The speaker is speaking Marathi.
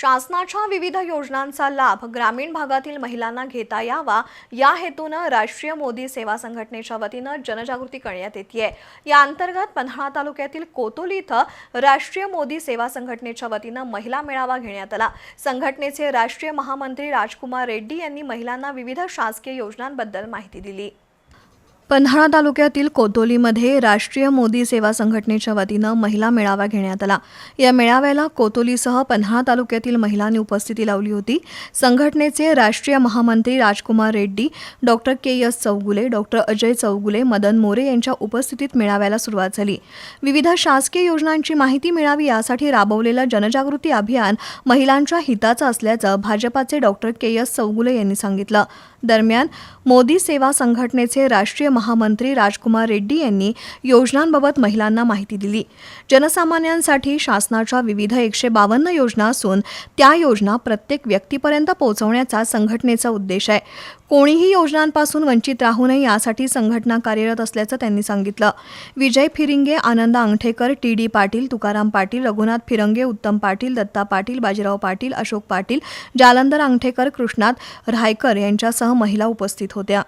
शासनाच्या विविध योजनांचा लाभ ग्रामीण भागातील महिलांना घेता यावा. या हेतूनं राष्ट्रीय मोदी सेवा संघटनेच्या वतीनं जनजागृती करण्यात येते. या अंतर्गत पन्हाळा तालुक्यातील कोतोली इथं राष्ट्रीय मोदी सेवा संघटनेच्या वतीनं महिला मेळावा घेण्यात आला. संघटनेचे राष्ट्रीय महामंत्री राजकुमार रेड्डी यांनी महिलांना विविध शासकीय योजनांबद्दल माहिती दिली. पन्हाळा तालुक्यातील कोतोलीमध्ये राष्ट्रीय मोदी सेवा संघटनेच्या वतीनं महिला मेळावा घेण्यात आला. या मेळाव्याला कोतोलीसह पन्हाळा तालुक्यातील महिलांनी उपस्थिती लावली होती. संघटनेचे राष्ट्रीय महामंत्री Rajkumar Reddy doctor K. S. Chougule doctor Ajay Chougule Madan More यांच्या उपस्थितीत मेळाव्याला सुरुवात झाली. विविध शासकीय योजनांची माहिती मिळावी यासाठी राबवलेलं जनजागृती अभियान महिलांच्या हिताचं असल्याचं भाजपाचे डॉक्टर के. एस. चौगुले यांनी सांगितलं. दरम्यान मोदी सेवा संघटनेचे राष्ट्रीय महामंत्री राजकुमार रेड्डी यांनी योजनांबाबत महिलांना माहिती दिली. जनसामान्यांसाठी शासनाच्या विविध एकशे बावन्न योजना असून त्या योजना प्रत्येक व्यक्तीपर्यंत पोहोचवण्याचा संघटनेचा उद्देश आहे. कोणीही योजनांपासून वंचित राहू नये यासाठी संघटना कार्यरत असल्याचं त्यांनी सांगितलं. विजय फिरिंगे आनंद अंगठेकर टी डी पाटील तुकाराम पाटील रघुनाथ फिरंगे उत्तम पाटील दत्ता पाटील बाजीराव पाटील अशोक पाटील जालंधर अंगठेकर कृष्णात रायकर यांच्यासह महिला उपस्थित होत्या.